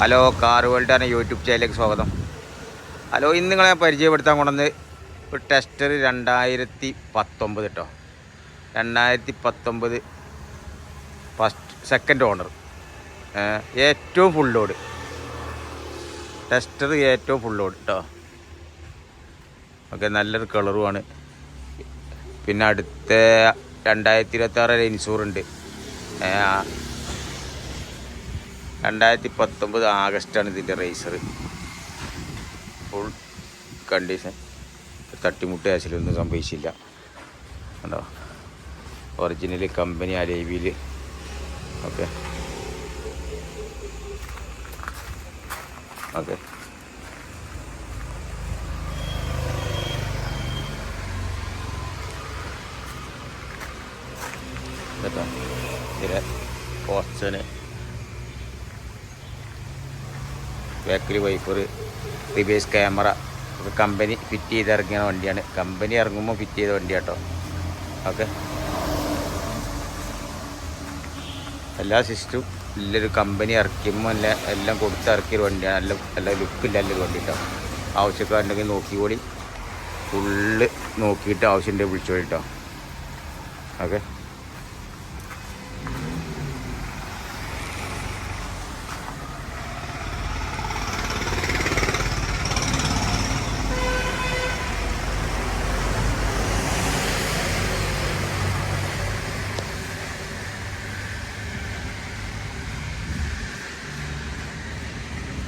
Hello car world എന്ന YouTube ചാനലിലേക്ക് സ്വാഗതം. ഹലോ ഇന്ന് നിങ്ങളെ പരിചയപ്പെടുത്താൻ കൊണ്ടുവന്ന് ഒരു ടെസ്റ്റർ രണ്ടായിരത്തി പത്തൊമ്പത് കേട്ടോ രണ്ടായിരത്തി പത്തൊമ്പത് ഫസ്റ്റ് സെക്കൻഡ് ഓണർ ഏറ്റവും ഫുൾ ലോഡ് ടെസ്റ്റർ ഏറ്റവും ഫുൾ ലോഡ് കേട്ടോ ഓക്കെ നല്ലൊരു കളറുമാണ് പിന്നെ അടുത്ത രണ്ടായിരത്തി ഇരുപത്തി ആറ് ഏ, രണ്ടായിരത്തി പത്തൊമ്പത് ആഗസ്റ്റാണ് ഇതിന്റെ റേസർ ഫുൾ കണ്ടീഷൻ തട്ടിമുട്ട് ആശിലൊന്നും സംഭവിച്ചില്ല. കണ്ടോ? ഒറിജിനൽ കമ്പനി അലേവിയിൽ ഓക്കെ ഓക്കെ കേട്ടോ ഇതിലെ പോസ്റ്റന് ബാക്കിൽ wiper reverse camera company fit ചെയ്ത് ഇറങ്ങിയ വണ്ടിയാണ്. കമ്പനി ഇറങ്ങുമ്പോൾ ഫിറ്റ് ചെയ്ത വണ്ടി കേട്ടോ ഓക്കെ എല്ലാ സിസ്റ്റും നല്ലൊരു കമ്പനി ഇറക്കുമ്പോൾ എല്ലാം എല്ലാം കൊടുത്ത് ഇറക്കിയൊരു വണ്ടിയാണ്. നല്ല നല്ല ലുക്കില്ല നല്ലൊരു വണ്ടി കേട്ടോ ആവശ്യക്കാരുണ്ടെങ്കിൽ നോക്കിക്കോളി ഫുള്ള് നോക്കിയിട്ട് ആവശ്യമുണ്ടെങ്കിൽ വിളിച്ചോളി കേട്ടോ ഓക്കെ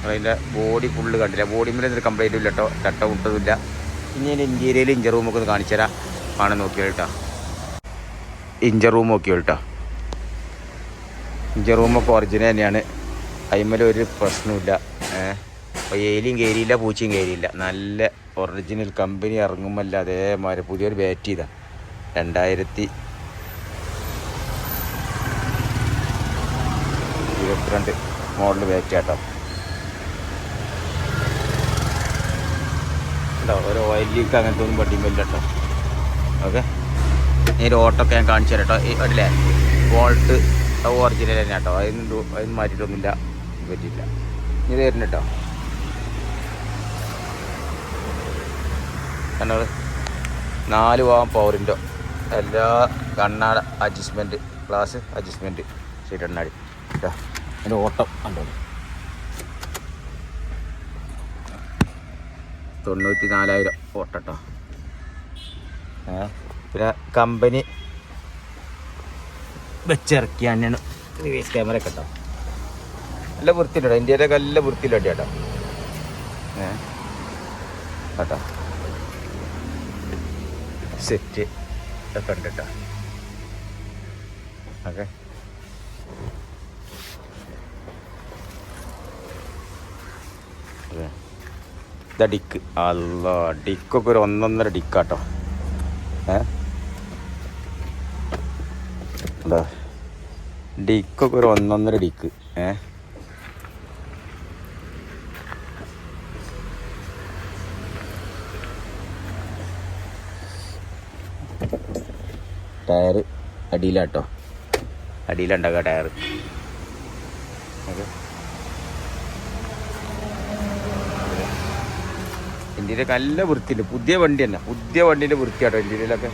അതിന്റെ ബോഡി ഫുള്ള് കണ്ടില്ല? ബോഡി മേലെ എന്തൊരു കംപ്ലൈന്റും ഇല്ല കേട്ടോ ചട്ട വിട്ടതുമില്ല ഇനി അതിന്റെ ഇന്റീരിയയിൽ ഇഞ്ചർ റൂമൊക്കെ ഒന്ന് കാണിച്ചു തരാം. ആണ് നോക്കിയാൽ കേട്ടോ ഇഞ്ചർ റൂം നോക്കിയാൽ കേട്ടോ ഇഞ്ചർ റൂമൊക്കെ ഒറിജിനൽ തന്നെയാണ്. അതിന്മേൽ ഒരു പ്രശ്നമില്ല അപ്പോൾ ഏലിയും കയറിയില്ല പൂച്ചയും കയറിയില്ല നല്ല ഒറിജിനൽ കമ്പനി ഇറങ്ങുമല്ല അതേമാതിരി പുതിയൊരു ബാറ്റ് ചെയ്താ. രണ്ടായിരത്തി ഇരുപത്തിരണ്ട് മോഡൽ ബാറ്റ് കേട്ടോ കേട്ടോ. ഒരു ഓയിൽ ലീക്ക് അങ്ങനത്തെ ഒന്നും പട്ടിയുമില്ല കേട്ടോ. ഓക്കെ. ഈ ഒരു ഓട്ടൊക്കെ ഞാൻ കാണിച്ചു തരാം കേട്ടോ. അല്ലേ വോൾട്ട് ഒറിജിനൽ തന്നെ കേട്ടോ. അതിന് അതിന് മാറ്റിയിട്ടൊന്നുമില്ല. പറ്റിയില്ല ഇത് വരുന്നു കേട്ടോ. കണ്ടോ? നാല് ഭാഗം പവറിന്റെ എല്ലാ കണ്ണാട അഡ്ജസ്റ്റ്മെന്റ് ഗ്ലാസ് അഡ്ജസ്റ്റ്മെന്റ് ശരി എണ്ണാടി കേട്ടോ. അതിന്റെ ഓട്ടം കണ്ടോ? തൊണ്ണൂറ്റി നാലായിരം ഫോട്ടോ പിന്നെ കമ്പനി വെച്ചിറക്കിയ തന്നെയാണ്. റിവേഴ്സ് ക്യാമറ ഒക്കെ കേട്ടോ നല്ല വൃത്തിയിലോ ഇന്ത്യയിലെ നല്ല വൃത്തിയിലോ കേട്ടോ കേട്ടോ. സെറ്റ് ഒക്കെ ഉണ്ട് കേട്ടോ. ഓക്കെ. ഇതാ ഡിക്ക്. അല്ല ഡിക്കൊക്കെ ഒരു ഒന്നൊന്നര ഡിക്കാട്ടോ. ഏ? എന്താ ഡിക്കൊക്കെ ഒരു ഒന്നൊന്നര ഡിക്ക്. ഏ? ടയർ അടിയിലാട്ടോ. അടിയിലുണ്ടാക്കുക ടയർ ഓക്കെ. ഇന്ത്യയിലൊക്കെ നല്ല വൃത്തിയുണ്ട്. പുതിയ വണ്ടി തന്നെ. പുതിയ വണ്ടീന്റെ വൃത്തിയാട്ടോ ഇതിലൊക്കെ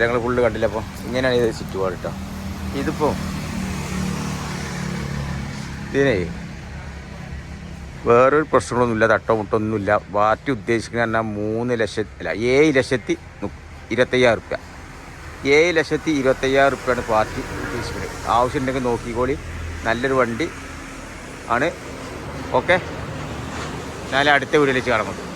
ഞങ്ങൾ ഫുള്ള് കണ്ടില്ല അപ്പോൾ ഇങ്ങനെയാണ് ഇത് ചുറ്റുപാട് കേട്ടോ ഇതിപ്പോൾ ഇതിനേ വേറൊരു പ്രശ്നങ്ങളൊന്നുമില്ല തട്ടോ മുട്ടൊന്നുമില്ല പാർട്ടി ഉദ്ദേശിക്കുന്ന പറഞ്ഞാൽ മൂന്ന് ലക്ഷത്തി അല്ല ഏഴ് ലക്ഷത്തി ഇരുപത്തയ്യായിരം റുപ്യ. ഏഴ് ലക്ഷത്തി ഇരുപത്തയ്യായിരം റുപ്യാണ് പാർട്ടി ഉദ്ദേശിക്കുന്നത് ആവശ്യമുണ്ടെങ്കിൽ നോക്കിക്കോളി. നല്ലൊരു വണ്ടി ആണ്. ഓക്കെ? ഞാൻ അടുത്ത വീഡിയോയിലേക്ക് കാണുന്നത്